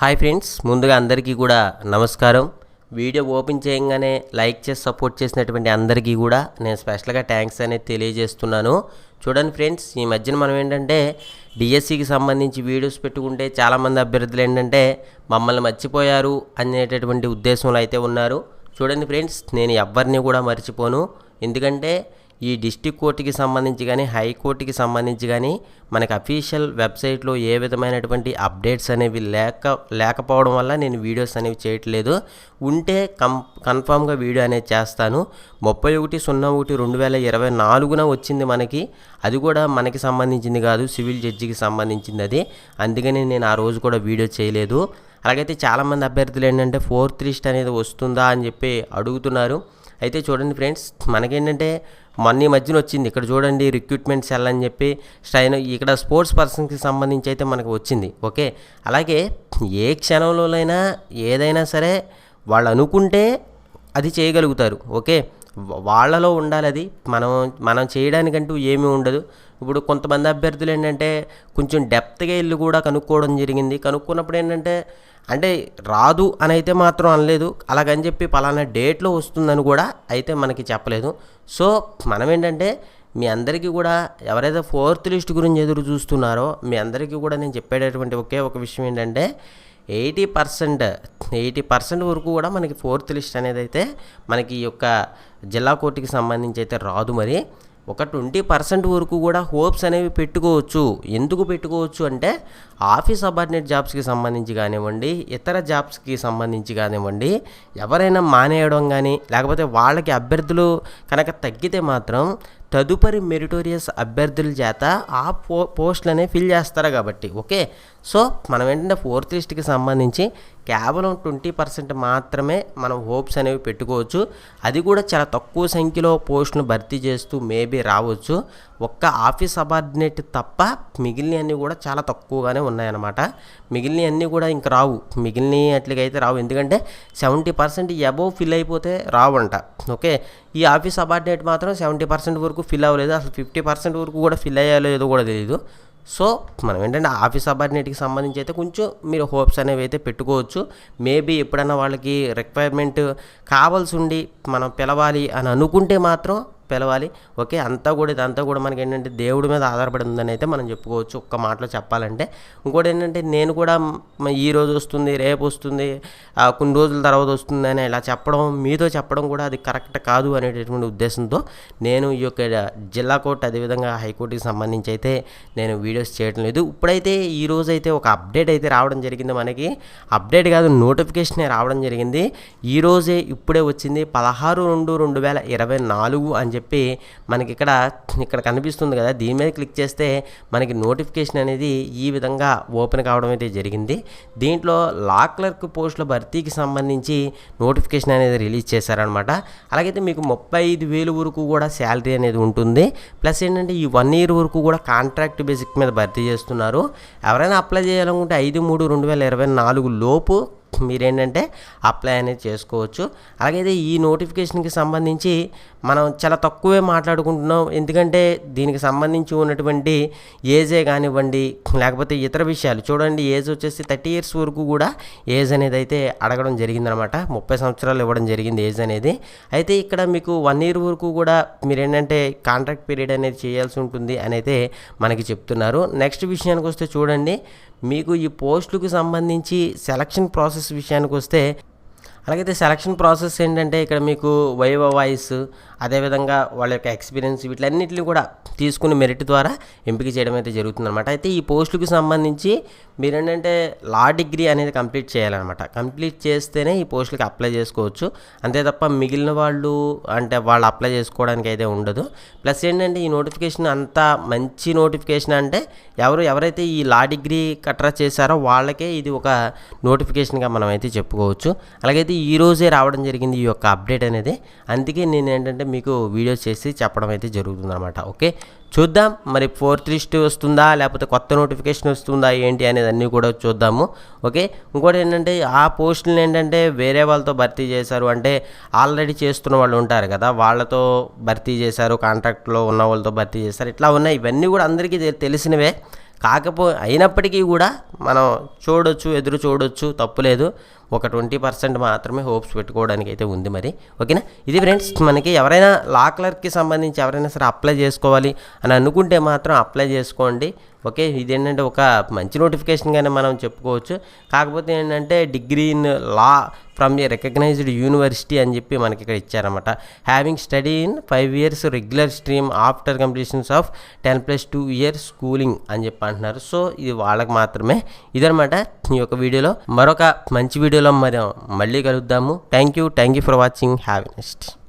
Hi friends ముందుగా అందరికీ కూడా నమస్కారం. వీడియో ఓపెన్ చేయగానే లైక్ చేసి సపోర్ట్ చేసినటువంటి అందరికీ కూడా నేను స్పెషల్గా థ్యాంక్స్ అనేది తెలియజేస్తున్నాను. చూడండి ఫ్రెండ్స్ ఈ మధ్యన మనం ఏంటంటే డిఎస్సికి సంబంధించి వీడియోస్ పెట్టుకుంటే చాలామంది అభ్యర్థులు ఏంటంటే మమ్మల్ని మర్చిపోయారు అనేటటువంటి ఉద్దేశంలో అయితే ఉన్నారు. చూడండి ఫ్రెండ్స్ నేను ఎవరిని కూడా మర్చిపోను. ఎందుకంటే ఈ డిస్టిక్ కోర్టుకి సంబంధించి కానీ హైకోర్టుకి సంబంధించి కానీ మనకి అఫీషియల్ వెబ్సైట్లో ఏ విధమైనటువంటి అప్డేట్స్ అనేవి లేక లేకపోవడం వల్ల నేను వీడియోస్ అనేవి చేయట్లేదు. ఉంటే కం కన్ఫామ్గా వీడియో అనేది చేస్తాను. ముప్పై ఒకటి సున్నా ఒకటి రెండు వేల ఇరవై నాలుగున వచ్చింది మనకి. అది కూడా మనకి సంబంధించింది కాదు సివిల్ జడ్జికి సంబంధించింది అది. అందుకని నేను ఆ రోజు కూడా వీడియో చేయలేదు. అలాగైతే చాలామంది అభ్యర్థులు ఏంటంటే ఫోర్త్ లిస్ట్ అనేది వస్తుందా అని చెప్పి అడుగుతున్నారు. అయితే చూడండి ఫ్రెండ్స్ మనకేంటంటే మొన్న ఈ మధ్యన వచ్చింది. ఇక్కడ చూడండి రిక్రూట్మెంట్ సెల్ అని చెప్పి స్ట్రైన్ ఇక్కడ స్పోర్ట్స్ పర్సన్కి సంబంధించి అయితే మనకు వచ్చింది. ఓకే? అలాగే ఏ క్షణంలోనైనా ఏదైనా సరే వాళ్ళు అనుకుంటే అది చేయగలుగుతారు. ఓకే? వాళ్ళలో ఉండాలి అది. మనం మనం చేయడానికంటూ ఏమీ ఉండదు. ఇప్పుడు కొంతమంది అభ్యర్థులు ఏంటంటే కొంచెం డెప్త్గా వెళ్ళి కూడా కనుక్కోవడం జరిగింది. కనుక్కున్నప్పుడు ఏంటంటే అంటే రాదు అని అయితే మాత్రం అనలేదు. అలాగని చెప్పి పలానా డేట్లో వస్తుందని కూడా అయితే మనకి చెప్పలేదు. సో మనం ఏంటంటే మీ అందరికీ కూడా ఎవరైతే ఫోర్త్ లిస్ట్ గురించి ఎదురు చూస్తున్నారో మీ అందరికీ కూడా నేను చెప్పేటటువంటి ఒకే ఒక విషయం ఏంటంటే ఎయిటీ పర్సెంట్ ఎయిటీ పర్సెంట్ వరకు కూడా మనకి ఫోర్త్ లిస్ట్ అనేది అయితే మనకి ఈ యొక్క జిల్లా కోర్టుకి సంబంధించి అయితే రాదు మరి. ఒక ట్వంటీ పర్సెంట్ వరకు కూడా హోప్స్ అనేవి పెట్టుకోవచ్చు. ఎందుకు పెట్టుకోవచ్చు అంటే ఆఫీస్ అబార్డినేట్ జాబ్స్కి సంబంధించి కానివ్వండి ఇతర జాబ్స్కి సంబంధించి కానివ్వండి ఎవరైనా మానేయడం కానీ లేకపోతే వాళ్ళకి అభ్యర్థులు కనుక తగ్గితే మాత్రం తదుపరి మెరిటోరియస్ అభ్యర్థుల చేత ఆ పో పోస్టులు అనేవి ఫిల్ చేస్తారు కాబట్టి. ఓకే? సో మనం ఏంటంటే ఫోర్త్ లిస్ట్కి సంబంధించి కేవలం ట్వంటీ పర్సెంట్ మాత్రమే మనం హోప్స్ అనేవి పెట్టుకోవచ్చు. అది కూడా చాలా తక్కువ సంఖ్యలో పోస్టును భర్తీ చేస్తూ మేబీ రావచ్చు. ఒక్క ఆఫీస్ సబార్డినేట్ తప్ప మిగిలినవన్నీ కూడా చాలా తక్కువగానే ఉన్నాయన్నమాట. మిగిలినవన్నీ కూడా ఇంక రావు. మిగిలిన అట్లకైతే రావు. ఎందుకంటే సెవెంటీ పర్సెంట్ అబోవ్ ఫిల్ అయిపోతే రావంట. ఓకే? ఈ ఆఫీస్ సబార్డినేట్ మాత్రం సెవెంటీ పర్సెంట్ వరకు ఫిల్ అవ్వలేదు. అసలు ఫిఫ్టీ పర్సెంట్ వరకు కూడా ఫిల్ అయ్యాలో ఏదో కూడా తెలియదు సో మనం ఏంటంటే ఆఫీస్ సబార్డినేట్కి సంబంధించి అయితే కొంచెం మీరు హోప్స్ అనేవి అయితే పెట్టుకోవచ్చు. మేబీ ఎప్పుడైనా వాళ్ళకి రిక్వైర్మెంట్ కావాల్సి ఉండి మనం పిలవాలి అని అనుకుంటే మాత్రం పిలవాలి ఓకే అంతా కూడా ఇదంతా కూడా మనకి ఏంటంటే దేవుడి మీద ఆధారపడి ఉందని అయితే మనం చెప్పుకోవచ్చు. ఒక్క మాటలో చెప్పాలంటే. ఇంకోటి ఏంటంటే నేను కూడా ఈ రోజు వస్తుంది రేపు వస్తుంది కొన్ని రోజుల తర్వాత వస్తుంది అని ఇలా చెప్పడం మీతో చెప్పడం కూడా అది కరెక్ట్ కాదు అనేటటువంటి ఉద్దేశంతో నేను ఈ యొక్క జిల్లా కోర్టు అదేవిధంగా హైకోర్టుకి సంబంధించి అయితే నేను వీడియోస్ చేయడం లేదు. ఇప్పుడైతే ఈ రోజు అయితే ఒక అప్డేట్ అయితే రావడం జరిగింది మనకి. అప్డేట్ కాదు నోటిఫికేషన్ రావడం జరిగింది. ఈ రోజే ఇప్పుడే వచ్చింది పదహారు రెండు రెండు వేల ఇరవై నాలుగు అని చెప్పి చెప్పి మనకి ఇక్కడ ఇక్కడ కనిపిస్తుంది కదా దీని మీద క్లిక్ చేస్తే మనకి నోటిఫికేషన్ అనేది ఈ విధంగా ఓపెన్ కావడం అయితే జరిగింది. దీంట్లో లా క్లర్క్ పోస్టుల భర్తీకి సంబంధించి నోటిఫికేషన్ అనేది రిలీజ్ చేశారనమాట అలాగైతే మీకు ముప్పై ఐదు వేలు వరకు కూడా శాలరీ అనేది ఉంటుంది. ప్లస్ ఏంటంటే ఈ వన్ ఇయర్ వరకు కూడా కాంట్రాక్ట్ బేసిక్ మీద భర్తీ చేస్తున్నారు. ఎవరైనా అప్లై చేయాలనుకుంటే ఐదు మూడు రెండు వేల ఇరవై నాలుగు లోపు మీరేంటంటే అప్లై అనేది చేసుకోవచ్చు. అలాగైతే ఈ నోటిఫికేషన్కి సంబంధించి మనం చాలా తక్కువే మాట్లాడుకుంటున్నాం. ఎందుకంటే దీనికి సంబంధించి ఉన్నటువంటి ఏజే కానివ్వండి లేకపోతే ఇతర విషయాలు. చూడండి ఏజ్ వచ్చేసి థర్టీ ఇయర్స్ వరకు కూడా ఏజ్ అనేది అయితే అడగడం జరిగిందనమాట. ముప్పై సంవత్సరాలు ఇవ్వడం జరిగింది ఏజ్ అనేది. అయితే ఇక్కడ మీకు వన్ ఇయర్ వరకు కూడా మీరు ఏంటంటే కాంట్రాక్ట్ పీరియడ్ అనేది చేయాల్సి ఉంటుంది అని అయితే మనకి చెప్తున్నారు. నెక్స్ట్ విషయానికి వస్తే చూడండి మీకు ఈ పోస్టులకు సంబంధించి సెలక్షన్ ప్రాసెస్ విషయానికి వస్తే అలాగైతే సెలక్షన్ ప్రాసెస్ ఏంటంటే ఇక్కడ మీకు వైవ వాయిస్ అదేవిధంగా వాళ్ళ యొక్క ఎక్స్పీరియన్స్ వీటిలన్నింటిని కూడా తీసుకుని మెరిట్ ద్వారా ఎంపిక చేయడం అయితే జరుగుతుందన్నమాట. అయితే ఈ పోస్టులకు సంబంధించి మీరు ఏంటంటే లా డిగ్రీ అనేది కంప్లీట్ చేయాలన్నమాట. కంప్లీట్ చేస్తేనే ఈ పోస్టులకి అప్లై చేసుకోవచ్చు. అంతే తప్ప మిగిలిన వాళ్ళు అంటే వాళ్ళు అప్లై చేసుకోవడానికి అయితే ఉండదు. ప్లస్ ఏంటంటే ఈ నోటిఫికేషన్ అంత మంచి నోటిఫికేషన్ అంటే ఎవరు ఎవరైతే ఈ లా డిగ్రీ కట్రా చేశారో వాళ్ళకే ఇది ఒక నోటిఫికేషన్గా మనం అయితే చెప్పుకోవచ్చు. అలాగైతే ఈరోజే రావడం జరిగింది ఈ యొక్క అప్డేట్ అనేది. అందుకే నేను ఏంటంటే మీకు వీడియో చేసి చెప్పడం అయితే జరుగుతుంది అనమాట ఓకే? చూద్దాం. మరి ఫోర్త్ లిస్ట్ వస్తుందా? లేకపోతే కొత్త నోటిఫికేషన్ వస్తుందా? ఏంటి అనేది అన్నీ కూడా చూద్దాము. ఓకే? ఇంకోటి ఏంటంటే ఆ పోస్టులను ఏంటంటే వేరే వాళ్ళతో భర్తీ చేశారు. అంటే ఆల్రెడీ చేస్తున్న వాళ్ళు ఉంటారు కదా వాళ్ళతో భర్తీ చేశారు కాంట్రాక్ట్లో ఉన్న వాళ్ళతో భర్తీ చేశారు. ఇట్లా ఉన్నాయి. ఇవన్నీ కూడా అందరికీ తెలిసినవే. కాకపో అయినప్పటికీ కూడా మనం చూడొచ్చు ఎదురు చూడొచ్చు తప్పులేదు ఒక ట్వంటీ పర్సెంట్ మాత్రమే హోప్స్ పెట్టుకోవడానికి అయితే ఉంది మరి. ఓకేనా? ఇది ఫ్రెండ్స్ మనకి ఎవరైనా లా క్లర్క్కి సంబంధించి ఎవరైనా సరే అప్లై చేసుకోవాలి అని అనుకుంటే మాత్రం అప్లై చేసుకోండి. ఓకే ఇదేంటంటే ఒక మంచి నోటిఫికేషన్గానే మనం చెప్పుకోవచ్చు. కాకపోతే ఏంటంటే degree in law from a recognised university అని చెప్పి మనకి ఇక్కడ ఇచ్చారనమాట having study in five years regular stream after completions of ten plus two years schooling అని చెప్పి అంటున్నారు. సో ఇది వాళ్ళకి మాత్రమే. ఇదనమాట ఈ యొక్క వీడియోలో. మరొక మంచి వీడియోలో మరి మళ్ళీ కలుద్దాము. Thank you thank you for watching have next